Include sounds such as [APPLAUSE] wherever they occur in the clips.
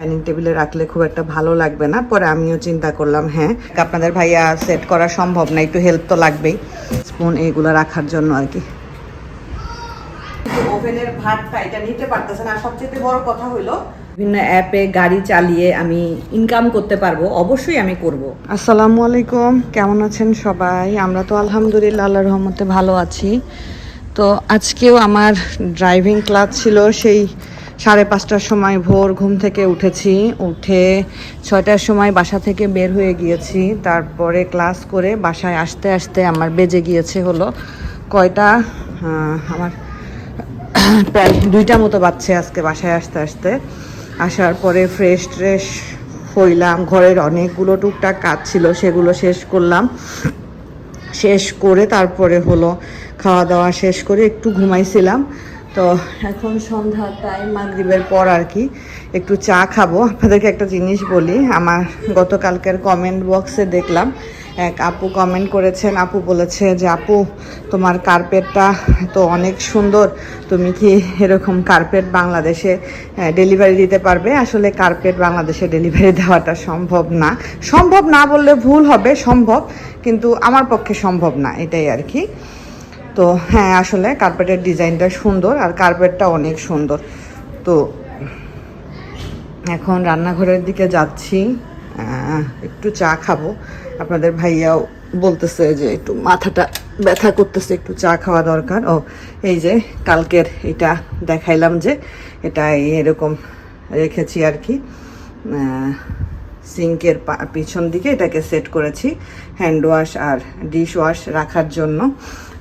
Dining টেবিলে রাখলে খুব একটা ভালো লাগবে না। পরে আমিও চিন্তা করলাম হ্যাঁ আপনাদের ভাইয়া সেট করা সম্ভব না একটু হেল্প তো লাগবেই। স্পুন এইগুলো রাখার জন্য আর কি। ওভেনের ভাতটা এটা নিতে পারতেছে না আর সবচেয়ে বড় কথা হলো বিভিন্ন অ্যাপে গাড়ি চালিয়ে আমি ইনকাম করতে পারব অবশ্যই আমি করব। আসসালামু আলাইকুম কেমন আছেন সবাই? আমরা তো আলহামদুলিল্লাহ আল্লাহর রহমতে ভালো আছি। তো আজকেও আমার ড্রাইভিং ক্লাস ছিল সেই সাড়ে পাঁচটার সময় ভোর ঘুম থেকে উঠেছি, উঠে ছয়টার সময় বাসা থেকে বের হয়ে গিয়েছি। তারপরে ক্লাস করে বাসায় আসতে আসতে আমার বেজে গিয়েছে হলো কয়টা আমার [COUGHS] প্রায় দুইটা মতো বাচ্চা আজকে বাসায় আসতে আসতে। আসার পরে ফ্রেশ ট্রেশ হইলাম, ঘরের অনেকগুলো টুকটাক কাজ ছিল, সেগুলো শেষ করলাম। শেষ করে তারপরে হলো খাওয়া দাওয়া শেষ করে একটু ঘুমাইছিলাম। তো এখন সন্ধ্যা টাইম মাগরিবের পর আর কি একটু চা খাব। আপনাদেরকে একটা জিনিস বলি, আমার গতকালকের কমেন্ট বক্সে দেখলাম, এক আপু কমেন্ট করেছেন, আপু বলেছে যে, আপু, তোমার কার্পেটটা তো অনেক সুন্দর, তুমি কি এরকম কার্পেট বাংলাদেশে ডেলিভারি দিতে পারবে? আসলে কার্পেট বাংলাদেশে ডেলিভারি দেওয়াটা সম্ভব না। সম্ভব না বললে ভুল হবে, সম্ভব, কিন্তু আমার পক্ষে সম্ভব না, এটাই আর কি। তো হ্যাঁ আসলে কার্পেটের ডিজাইনটা সুন্দর আর কার্পেটটা অনেক সুন্দর। তো এখন রান্নাঘরের দিকে যাচ্ছি। একটু চা খাব। আপনাদের ভাইয়াও বলতেছে যে একটু মাথাটা ব্যথা করতেছে, একটু চা খাওয়া দরকার। ও, এই যে কালকের এটা দেখাইলাম যে এটা এরকম রেখেছি আর কি। সিঙ্কের পিছন দিকে এটাকে সেট করেছি। হ্যান্ড ওয়াশ আর ডিশ ওয়াশ রাখার জন্য।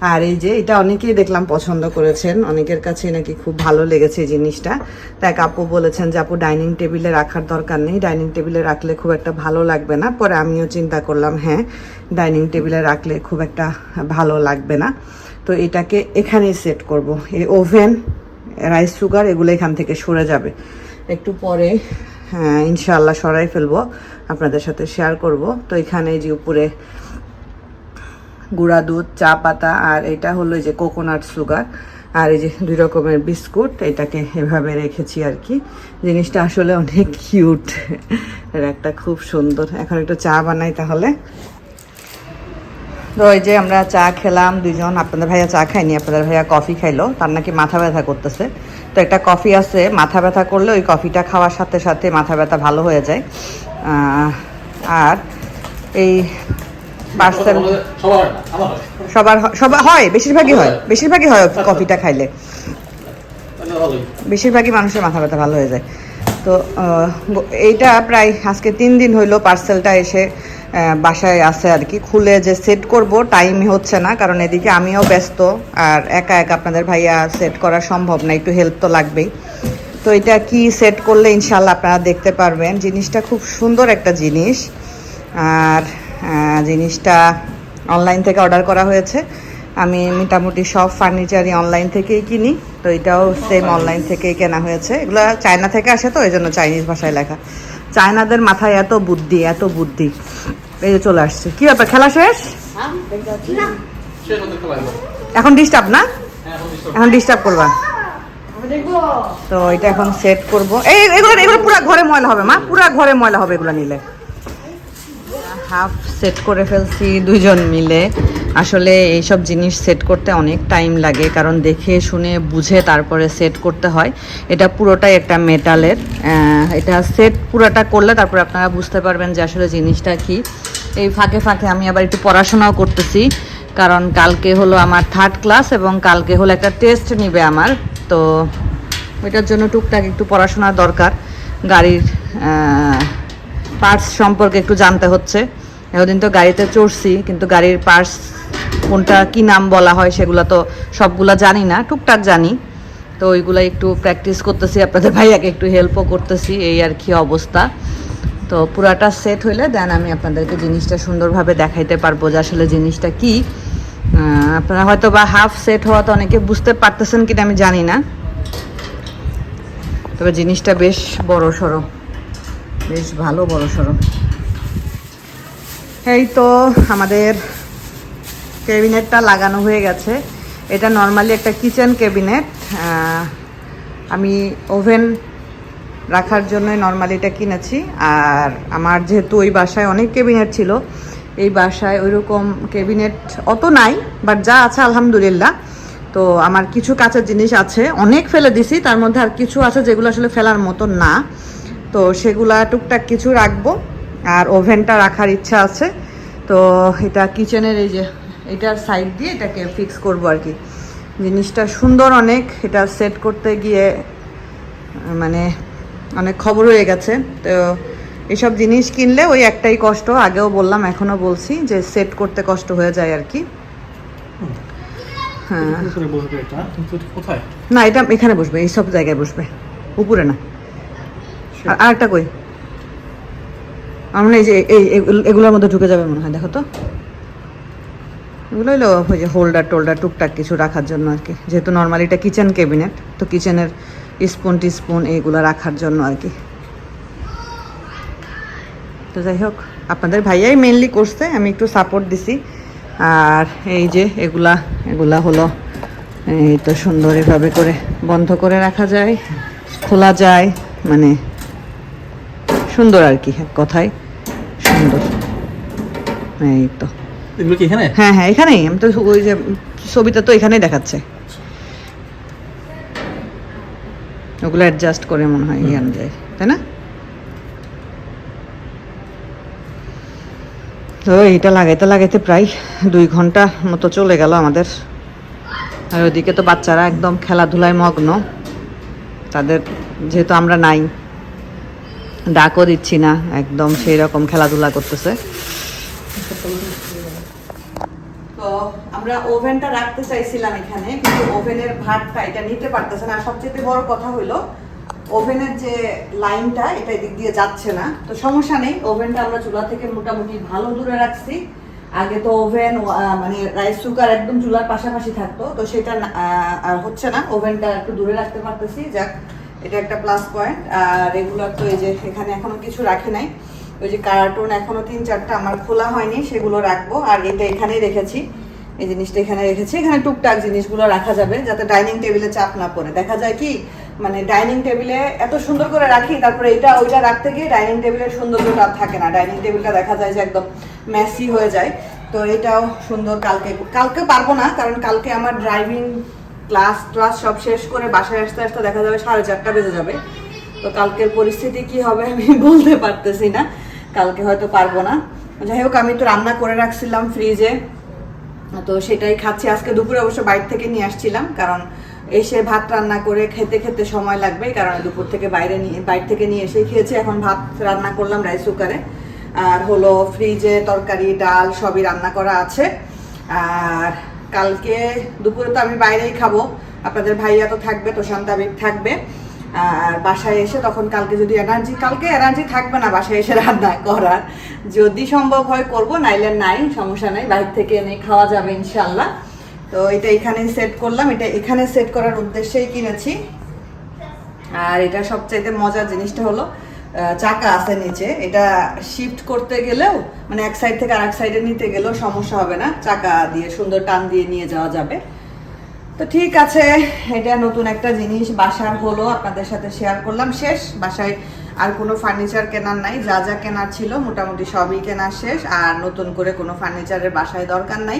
আর এই যে এটা অনেকেই দেখলাম পছন্দ করেছেন। অনেকের কাছে নাকি খুব ভালো লেগেছে জিনিসটা। তাই আপু বলেছেন যে, আপু, ডাইনিং টেবিলে রাখার দরকার নেই। ডাইনিং টেবিলে রাখলে খুব একটা ভালো লাগবে না। পরে আমিও চিন্তা করলাম হ্যাঁ ডাইনিং টেবিলে রাখলে খুব একটা ভালো লাগবে না। তো এটাকে এখানেই সেট করব। এই ওভেন, রাইস সুগার, এগুলো এখান থেকে সরে যাবে। একটু পরে হ্যাঁ ইনশাআল্লাহ সরাই ফেলব। আপনাদের সাথে শেয়ার করব। তো এখানে যে উপরে গুঁড়া দুধ, চা পাতা, আর এটা হলো এই যে কোকোনাট সুগার আর এই যে দুই রকমের বিস্কুট, এটাকে এভাবে রেখেছি আর কি। জিনিসটা আসলে অনেক কিউট একটা খুব সুন্দর। এখন একটু চা বানাই তাহলে। তো ওই যে আমরা চা খেলাম দুজন আপনাদের ভাইয়া চা খাইনি আপনাদের ভাইয়া কফি খাইলো, তার নাকি মাথা ব্যথা করতেছে। তো একটা কফি আছে, মাথা ব্যথা করলে ওই কফিটা খাওয়ার সাথে সাথে মাথা ব্যথা ভালো হয়ে যায়। আর এই পার্সেল সবার। সবার হয় বেশিরভাগই হয়। বেশিরভাগই হয় কফিটা খাইলে। বেশিরভাগই মানুষের মাথা ব্যথা ভালো হয়ে যায়। তো এইটা প্রায় আজকে তিন দিন হইল পার্সেলটা এসে বাসায় আছে আর কি। খুলে যে সেট করব টাইমই হচ্ছে না। কারণ এদিকে আমিও ব্যস্ত আর একা একা আপনাদের ভাইয়া সেট করা সম্ভব না। একটু হেল্প তো লাগবেই। তো এটা কি সেট করলে ইনশাল্লাহ আপনারা দেখতে পারবেন। জিনিসটা খুব সুন্দর একটা জিনিস। আর জিনিসটা অনলাইন থেকে অর্ডার করা হয়েছে। আমি মোটামুটি সব ফার্নিচারই অনলাইন থেকেই কিনি, তো এটাও সেম অনলাইন থেকেই কেনা হয়েছে। এগুলো চায়না থেকে আসে তো, এই জন্য চাইনিজ ভাষায় লেখা। চায়নাদের মাথায় এত বুদ্ধি এত বুদ্ধি। এই যে চলে আসছে। কি ব্যাপার, খেলা শেষ। এখন ডিস্টার্ব না। এখন ডিস্টার্ব করবা। তো এটা এখন সেট করব। এই, এগুলো এগুলো পুরো ঘরে ময়লা হবে, মা। পুরো ঘরে ময়লা হবে এগুলো নিলে। হাফ সেট করে ফেলছি দুজন মিলে। আসলে এইসব জিনিস সেট করতে অনেক টাইম লাগে, কারণ দেখে, শুনে, বুঝে তারপরে সেট করতে হয়। এটা পুরোটাই একটা মেটালের এটা সেট পুরোটা করলে তারপরে আপনারা বুঝতে পারবেন যে আসলে জিনিসটা কি। এই ফাঁকে ফাঁকে আমি আবার একটু পড়াশোনাও করতেছি, কারণ কালকে হলো আমার থার্ড ক্লাস এবং কালকে হলো একটা টেস্ট নিবে আমার। তো ওইটার জন্য টুকটাক একটু পড়াশোনার দরকার। গাড়ির পার্টস সম্পর্কে একটু জানতে হচ্ছে। এতদিন তো গাড়িতে চড়ছি, কিন্তু গাড়ির পার্টস কোনটা কি নাম বলা হয় সেগুলো তো সবগুলা জানি না, টুকটাক জানি। তো ওইগুলো একটু প্র্যাকটিস করতেছি, আপনাদের ভাইয়াকে একটু হেল্পও করতেছি, এই আর কি অবস্থা। তো পুরাটা সেট হইলে দেন আমি আপনাদেরকে জিনিসটা সুন্দরভাবে দেখাইতে পারব যে আসলে জিনিসটা কি। আপনারা হয়তো বা হাফ সেট হওয়া তো অনেকে বুঝতে পারতেছেন কিনা আমি জানি না। তবে জিনিসটা বেশ বড় সড়ো বেশ ভালো বড় সড়ো এই তো আমাদের ক্যাবিনেটটা লাগানো হয়ে গেছে। এটা নর্মালি একটা কিচেন ক্যাবিনেট আমি ওভেন রাখার জন্যই নর্মালি এটা কিনেছি। আর আমার যেহেতু ওই বাসায় অনেক কেবিনেট ছিল, এই বাসায় ওইরকম কেবিনেট অত নাই বাট যা আছে আলহামদুলিল্লাহ। তো আমার কিছু কাঁচের জিনিস আছে, অনেক ফেলে দিছি, তার মধ্যে আর কিছু আছে যেগুলো আসলে ফেলার মতো না। তো সেগুলা টুকটাক কিছু রাখব। আর ওভেনটা রাখার ইচ্ছা আছে। তো এটা কিচেনের এই যে এটার সাইড দিয়ে এটাকে ফিক্স করব আর কি। জিনিসটা সুন্দর অনেক এটা সেট করতে গিয়ে মানে অনেক খবর হয়ে গেছে। তো এসব জিনিস কিনলে ওই একটাই কষ্ট আগেও বললাম এখনও বলছি যে সেট করতে কষ্ট হয়ে যায় আর কি। হ্যাঁ। না এটা এখানে বসবে এই সব জায়গায় বসবে উপরে না। আর আরেকটা কই? আমার এই যে, এই এগুলো- এগুলোর মধ্যে ঢুকে যাবে মনে হয়, দেখো তো। এগুলো ওই যে হোল্ডার টোল্ডার টুকটাক কিছু রাখার জন্য আর কি। যেহেতু নর্মালি এটা কিচেন ক্যাবিনেট তো কিচেনের স্পুন টিস্পুন এইগুলো রাখার জন্য আর কি। তো যাই হোক, আপনাদের ভাইয়াই মেনলি করছে, আমি একটু সাপোর্ট দিছি। আর এই যে এগুলা এগুলা হলো, এই তো সুন্দর এভাবে করে বন্ধ করে রাখা যায়, খোলা যায় মানে সুন্দর আর কি এক কথায় সুন্দর। এই তো। এগুলো কি এখানে? হ্যাঁ হ্যাঁ এখানেই। আমি তো ওই যে ছবিটা তো এখানেই দেখাচ্ছে। ওগুলো অ্যাডজাস্ট করে মনে হয় ইয়ে অনুযায়ী তাই না? তো এইটা লাগাইতে লাগাইতে প্রায় দুই ঘণ্টা মতো চলে গেল আমাদের। আর ওইদিকে তো বাচ্চারা একদম খেলাধুলায় মগ্ন। তাদের যেহেতু আমরা নাই ডাকও দিচ্ছি না, একদম সেই রকম খেলাধুলা করতেছে। তো আমরা ওভেনটা রাখতে চাইছিলাম এখানে, কিন্তু ওভেনের ভাতটা এটা নিতে পারতেছে না। সবচেয়ে বড় কথা হইল ওভেনের যে লাইনটা, এটা এদিক দিয়ে যাচ্ছে না। তো সমস্যা নেই, ওভেনটা আমরা চুলা থেকে মোটামুটি ভালো দূরে রাখছি। আগে তো ওভেন মানে রাইস কুকার একদম চুলার পাশাপাশি থাকতো, তো সেটা হচ্ছে না, ওভেনটা একটু দূরে রাখতে পারতেছি। যাক এটা একটা প্লাস পয়েন্ট আর রেগুলার তো এই যে এখানে এখনও কিছু রাখি নাই। ওই যে কার্টুন এখনও তিন চারটা আমার খোলা হয়নি, সেগুলো রাখব। আর এটা এখানেই রেখেছি। এই জিনিসটা এখানে রেখেছি। এখানে টুকটাক জিনিসগুলো রাখা যাবে, যাতে ডাইনিং টেবিলে চাপ না পড়ে। দেখা যায় কি মানে ডাইনিং টেবিলে এত সুন্দর করে রাখি, তারপরে এটা ওইটা রাখতে গিয়ে ডাইনিং টেবিলের সৌন্দর্যটা থাকে না। ডাইনিং টেবিলটা দেখা যায় যে একদম ম্যাসি হয়ে যায়। তো এটাও সুন্দর। কালকে কালকে পারব না, কারণ কালকে আমার ড্রাইভিং ক্লাস ক্লাস সব শেষ করে বাসায় আসতে আসতে দেখা যাবে সাড়ে চারটা বেজে যাবে। তো কালকের পরিস্থিতি কি হবে আমি [LAUGHS] বলতে পারতেছি না। কালকে হয়তো পারব না। যাই হোক, আমি তো রান্না করে রাখছিলাম ফ্রিজে। তো সেটাই খাচ্ছি। আজকে দুপুরে অবশ্য বাইরে থেকে নিয়ে আসছিলাম, কারণ এসে ভাত রান্না করে খেতে খেতে সময় লাগবে, কারণ দুপুর থেকে বাইরে নিয়ে, বাইরে থেকে নিয়ে এসে খেয়েছি। এখন ভাত রান্না করলাম রাইস কুকারে। আর হলো ফ্রিজে তরকারি, ডাল সবই রান্না করা আছে। আর কালকে দুপুরে তো আমি বাইরেই খাব। আপনাদের ভাইয়া তো থাকবে তো শান্তাবিক থাকবে। আর বাসায় এসে তখন কালকে যদি এনার্জি, কালকে এনার্জি থাকবে না বাসায় এসে রান্না করার। যদি সম্ভব হয় করব, নাইলে নাই, সমস্যা নাই, বাইরে থেকে এনে খাওয়া যাবে ইনশাল্লাহ তো এটা এখানে সেট করলাম, এটা এখানে সেট করার উদ্দেশ্যেই কিনেছি। আর এটা সবচাইতে মজার জিনিসটা হলো চাকা আছে নিচে, এটা শিফট করতে গেলেও মানে এক সাইড থেকে আরেক সাইডে নিতে গেলেও সমস্যা হবে না, চাকা দিয়ে সুন্দর টান দিয়ে নিয়ে যাওয়া যাবে। তো ঠিক আছে, এটা নতুন একটা জিনিস, বাসার হলো, আপনাদের সাথে শেয়ার করলাম, শেষ। বাসায় আর কোনো ফার্নিচার কেনার নাই, যা যা কেনার ছিল মোটামুটি সবই কেনার শেষ, আর নতুন করে কোনো ফার্নিচারের বাসায় দরকার নাই।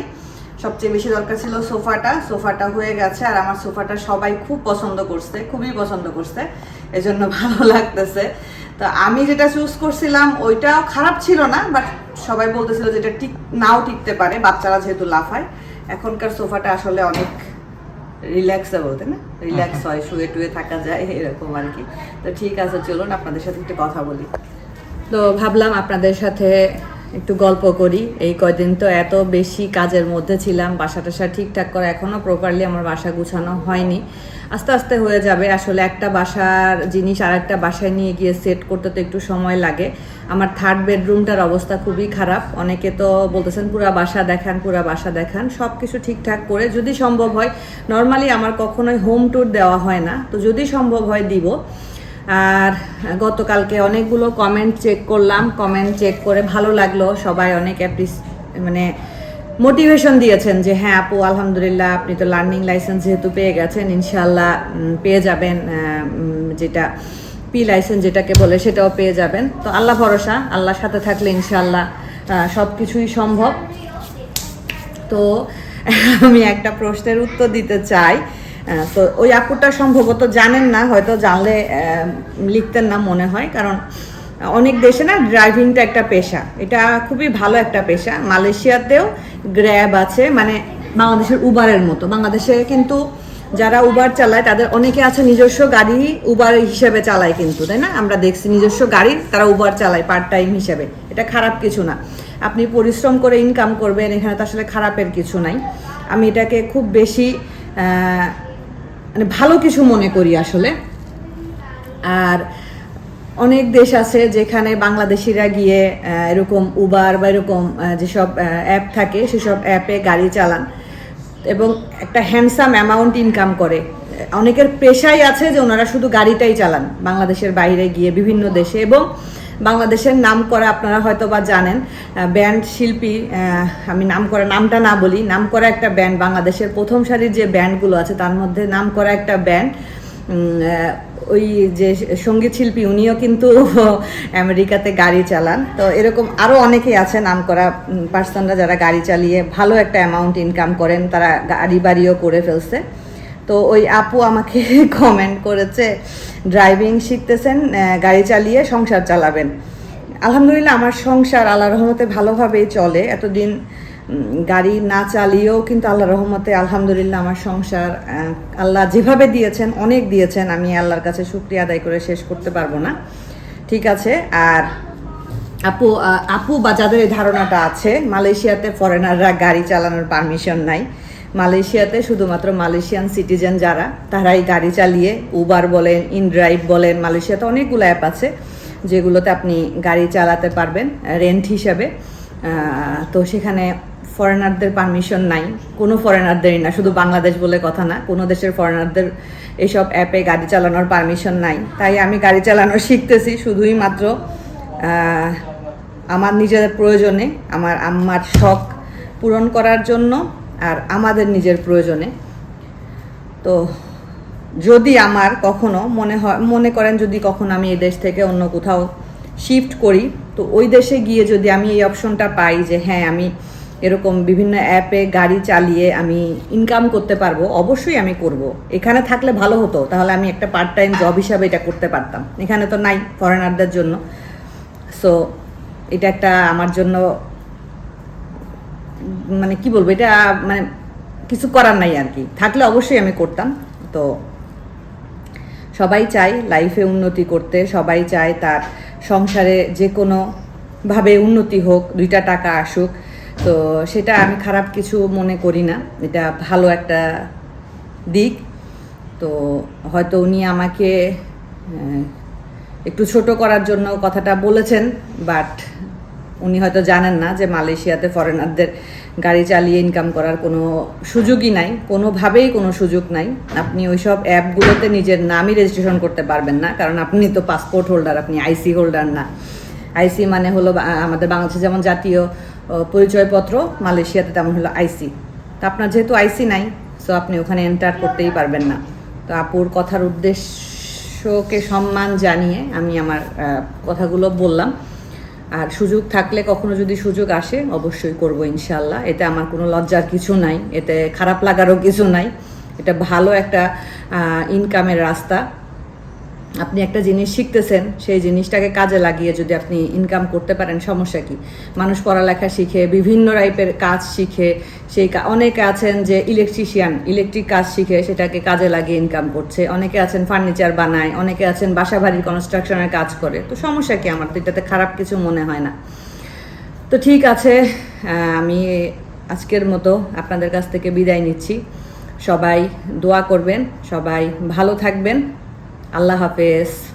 সবচেয়ে বেশি দরকার ছিল সোফাটা সোফাটা হয়ে গেছে, আর আমার সোফাটা সবাই খুব পছন্দ করছে, খুবই পছন্দ করছে, এজন্য ভালো লাগতেছে। তো আমি যেটা চুজ করছিলাম ওইটাও খারাপ ছিল না বাট সবাই বলতেছিল যে এটা ঠিক নাও টিকতে পারে বাচ্চারা যেহেতু লাফায়। এখনকার সোফাটা আসলে অনেক রিল্যাক্সেবল তাই না? রিল্যাক্স হয় শুয়ে টুয়ে থাকা যায় এরকম আর কি। তো ঠিক আছে চলুন আপনাদের সাথে একটু কথা বলি। তো ভাবলাম আপনাদের সাথে একটু গল্প করি। এই কয়দিন তো এত বেশি কাজের মধ্যে ছিলাম, বাসা টাসা ঠিকঠাক করা এখনও প্রপারলি আমার বাসা গুছানো হয়নি। আস্তে আস্তে হয়ে যাবে। আসলে একটা বাসার জিনিস আর একটা বাসায় নিয়ে গিয়ে সেট করতে তো একটু সময় লাগে। আমার থার্ড বেডরুমটার অবস্থা খুবই খারাপ। অনেকে তো বলতেছেন, পুরা বাসা দেখান, পুরা বাসা দেখান। সব কিছু ঠিকঠাক করে যদি সম্ভব হয় নর্মালি আমার কখনোই হোম ট্যুর দেওয়া হয় না। তো যদি সম্ভব হয়, দিব। আর গতকালকে অনেকগুলো কমেন্ট চেক করলাম। কমেন্ট চেক করে ভালো লাগল। সবাই অনেক অ্যাপ্রিস মানে মোটিভেশন দিয়েছেন যে হ্যাঁ আপু, আলহামদুলিল্লাহ আপনি তো লার্নিং লাইসেন্স যেহেতু পেয়ে গেছেন ইনশাল্লাহ পেয়ে যাবেন যেটা পি লাইসেন্স যেটাকে বলে সেটাও পেয়ে যাবেন। তো আল্লাহ ভরসা, আল্লাহর সাথে থাকলে ইনশাল্লাহ সব কিছুই সম্ভব। তো আমি একটা প্রশ্নের উত্তর দিতে চাই। তো ওই আপুটা সম্ভবত জানেন না, হয়তো জানলে লিখতেন না মনে হয়, কারণ অনেক দেশে না ড্রাইভিংটা একটা পেশা। এটা খুবই ভালো একটা পেশা। মালয়েশিয়াতেও গ্র্যাব আছে মানে বাংলাদেশের উবারের মতো। বাংলাদেশে কিন্তু যারা উবার চালায়, তাদের অনেকে আছে নিজস্ব গাড়ি উবার হিসেবে চালায় কিন্তু, তাই না? আমরা দেখছি নিজস্ব গাড়ি, তারা উবার চালায় পার্ট টাইম হিসেবে। এটা খারাপ কিছু না। আপনি পরিশ্রম করে ইনকাম করবেন, এখানে তো আসলে খারাপের কিছু নাই। আমি এটাকে খুব বেশি মানে ভালো কিছু মনে করি আসলে। আর অনেক দেশ আছে যেখানে বাংলাদেশিরা গিয়ে এরকম উবার বা এরকম যেসব অ্যাপ থাকে, সেসব অ্যাপে গাড়ি চালান এবং একটা হ্যান্ডসাম অ্যামাউন্ট ইনকাম করে। অনেকের পেশাই আছে যে ওনারা শুধু গাড়িটাই চালান বাংলাদেশের বাইরে গিয়ে বিভিন্ন দেশে এবং বাংলাদেশের নাম করা আপনারা হয়তো বা জানেন ব্যান্ড শিল্পী আমি নাম করা নামটা না বলি নাম করা একটা ব্যান্ড, বাংলাদেশের প্রথম সারির যে ব্যান্ডগুলো আছে তার মধ্যে নাম করা একটা ব্যান্ড। ওই যে সংগীত শিল্পী উনিও কিন্তু [LAUGHS] আমেরিকাতে গাড়ি চালান। তো এরকম আরও অনেকেই আছে নাম করা পার্সনরা যারা গাড়ি চালিয়ে ভালো একটা অ্যামাউন্ট ইনকাম করেন, তারা গাড়ি বাড়িও করে ফেলছে। তো ওই আপু আমাকে [LAUGHS] কমেন্ট করেছে ড্রাইভিং শিখতেছেন গাড়ি চালিয়ে সংসার চালাবেন। আলহামদুলিল্লাহ আমার সংসার আল্লাহ রহমতে ভালোভাবেই চলে। এতদিন গাড়ি না চালিয়েও কিন্তু আল্লাহ রহমতে আলহামদুলিল্লাহ আমার সংসার আল্লাহ যেভাবে দিয়েছেন, অনেক দিয়েছেন, আমি আল্লাহর কাছে শুক্রিয়া আদায় করে শেষ করতে পারব না। ঠিক আছে, আর আপু আপু বা যাদের এই ধারণাটা আছে, মালয়েশিয়াতে ফরেনাররা গাড়ি চালানোর পারমিশন নাই। মালয়েশিয়াতে শুধুমাত্র মালয়েশিয়ান সিটিজেন যারা, তারাই গাড়ি চালিয়ে উবার বলেন ইনড্রাইভ বলেন, মালয়েশিয়াতে অনেকগুলো অ্যাপ আছে যেগুলোতে আপনি গাড়ি চালাতে পারবেন রেন্ট হিসাবে। তো সেখানে ফরেনারদের পারমিশন নাই। কোনো ফরেনারদেরই না, শুধু বাংলাদেশ বলে কথা না, কোনো দেশের ফরেনারদের এইসব অ্যাপে গাড়ি চালানোর পারমিশন নাই। তাই আমি গাড়ি চালানো শিখতেছি শুধুই মাত্র আমার নিজের প্রয়োজনে, আমার আম্মার শখ পূরণ করার জন্য। আর আমাদের নিজের প্রয়োজনে। তো যদি আমার কখনো মনে হয়, মনে করেন যদি কখনো আমি এই দেশ থেকে অন্য কোথাও শিফট করি, তো ওই দেশে গিয়ে যদি আমি এই অপশনটা পাই যে হ্যাঁ আমি এরকম বিভিন্ন অ্যাপে গাড়ি চালিয়ে আমি ইনকাম করতে পারব, অবশ্যই আমি করব। এখানে থাকলে ভালো হতো, তাহলে আমি একটা পার্ট টাইম জব হিসাবে এটা করতে পারতাম। এখানে তো নাই ফরেনারদের জন্য। সো এটা একটা আমার জন্য মানে কি বলব, এটা মানে কিছু করার নাই আর কি। থাকলে অবশ্যই আমি করতাম। তো সবাই চায় লাইফে উন্নতি করতে, সবাই চায় তার সংসারে যে কোনো ভাবে উন্নতি হোক, দুইটা টাকা আসুক। তো সেটা আমি খারাপ কিছু মনে করি না। এটা ভালো একটা দিক। তো হয়তো উনি আমাকে একটু ছোট করার জন্য কথাটা বলেছেন বাট উনি হয়তো জানেন না যে মালয়েশিয়াতে ফরেনারদের গাড়ি চালিয়ে ইনকাম করার কোনো সুযোগই নাই, কোনোভাবেই কোনো সুযোগ নাই। আপনি ওইসব অ্যাপগুলোতে নিজের নামই রেজিস্ট্রেশন করতে পারবেন না, কারণ আপনি তো পাসপোর্ট হোল্ডার আপনি আইসি হোল্ডার না। আইসি মানে হলো আমাদের বাংলাদেশে যেমন জাতীয় পরিচয়পত্র, মালয়েশিয়াতে তেমন হলো আইসি তো আপনার যেহেতু আইসি নাই সো আপনি ওখানে এন্টার করতেই পারবেন না। তো আপুর কথার উদ্দেশ্যকে সম্মান জানিয়ে আমি আমার কথাগুলো বললাম। আর সুযোগ থাকলে কখনো যদি সুযোগ আসে, অবশ্যই করব ইনশাল্লাহ এতে আমার কোনো লজ্জার কিছু নাই, এতে খারাপ লাগারও কিছু নাই। এটা ভালো একটা ইনকামের রাস্তা। আপনি একটা জিনিস শিখতেছেন, সেই জিনিসটাকে কাজে লাগিয়ে যদি আপনি ইনকাম করতে পারেন, সমস্যা কি? মানুষ পড়ালেখা শিখে, বিভিন্ন টাইপের কাজ শিখে, সেই অনেকে আছেন যে ইলেকট্রিশিয়ান ইলেকট্রিক কাজ শিখে, সেটাকে কাজে লাগিয়ে ইনকাম করছে। অনেকে আছেন ফার্নিচার বানায়, অনেকে আছেন বাসা বাড়ির কনস্ট্রাকশনের কাজ করে। তো সমস্যা কি আমার? তো এটাতে খারাপ কিছু মনে হয় না। তো ঠিক আছে আমি আজকের মতো আপনাদের কাছ থেকে বিদায় নিচ্ছি। সবাই দোয়া করবেন, সবাই ভালো থাকবেন। আল্লাহ হাফেজ।